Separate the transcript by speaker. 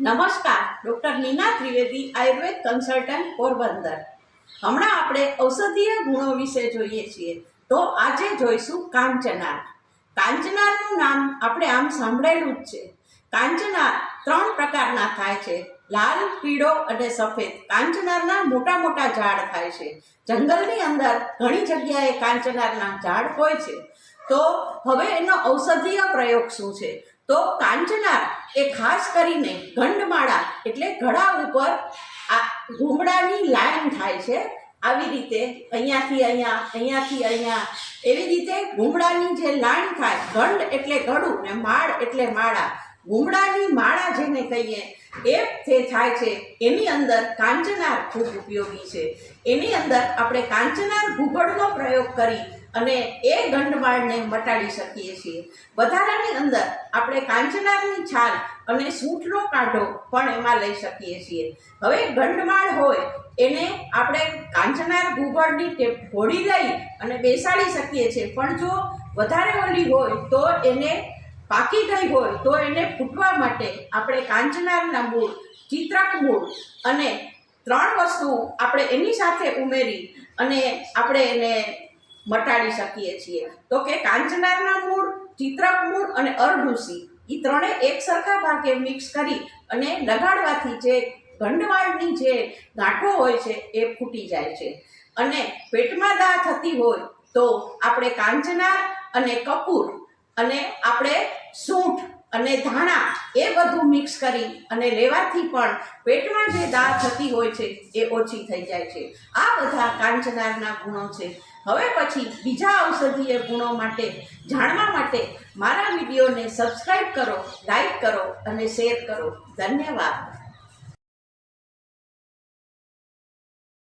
Speaker 1: નમસ્કાર, doctor Neena Trivedi Ayurveda consultant Porbandar. હમણાં આપણે ઔષધીય ગુણો વિશે જોઈએ છીએ, તો આજે જોઈશું કાંચનાર. કાંચનારનું નામ આપણે આમ સાંભળેલું જ છે. કાંચનાર ત્રણ પ્રકારના થાય છે, લાલ, પીળો અને સફેદ. કાંચનારના મોટા મોટા ઝાડ થાય છે. જંગલની અંદર ઘણી જગ્યાએ કાંચનારના ઝાડ હોય છે. તો હવે એનો ઔષધીય પ્રયોગ શું છે? તો કાંચનાર એ ખાસ કરીને ગંડમાળા એટલે ઘડા ઉપર આ ઘૂમડાની લાઈન થાય છે. આવી રીતે અહીંયાથી અહીંયા અહીંયાથી અહીંયા. એવી રીતે ઘૂમડાની જે લાઈન થાય ગંડ એટલે ઘડું ને માળ એટલે માળા. ઘૂમડાની માળા કહીએ, એ જે થાય છે, એની અંદર કાંચનાર ખૂબ ઉપયોગી છે. એની અંદર આપણે કાંચનાર ભૂગોળનો પ્રયોગ કરી અને એ ગંડમાળને મટાડી શકીએ છીએ. વધારાની અંદર આપણે કાંચનારની છાલ અને સૂંઠનો કાંઠો પણ એમાં લઈ શકીએ છીએ. હવે ગંડમાળ હોય, એને આપણે કાંચનાર ભૂગોળની ટેપ ફોડી લઈ અને બેસાડી શકીએ છીએ. પણ જો વધારે ઓલી હોય, તો એને પાકી ગઈ હોય તો એને ફૂટવા માટે આપણે કાંચનારના મૂળ, ચિત્રક મૂળ અને ત્રણ વસ્તુ આપણે એની સાથે ઉમેરી અને આપણે એને મટાડી શકીએ છીએ. તો કે કાંચનારના મૂળ, ચિત્રક મૂળ અને અરઢુસી એ ત્રણે એક સરખા ભાગે મિક્સ કરી અને લગાડવાથી જે ગંડવાળની જે ગાંઠો હોય છે એ ફૂટી જાય છે. અને પેટમાં દા થતી હોય તો આપણે કાંચનાર અને કપૂર અને આપણે સૂંઠ અને ધાણા એ બધું મિક્સ કરી અને લેવાથી પણ પેટમાં જે દાળ થતી હોય છે એ ઓછી થઈ જાય છે. આ બધા કાંચનારના ગુણો છે. હવે પછી બીજા ઔષધીય ગુણો માટે, જાણવા માટે મારા વિડીયોને સબસ્ક્રાઈબ કરો લાઈક કરો અને શેર કરો. ધન્યવાદ.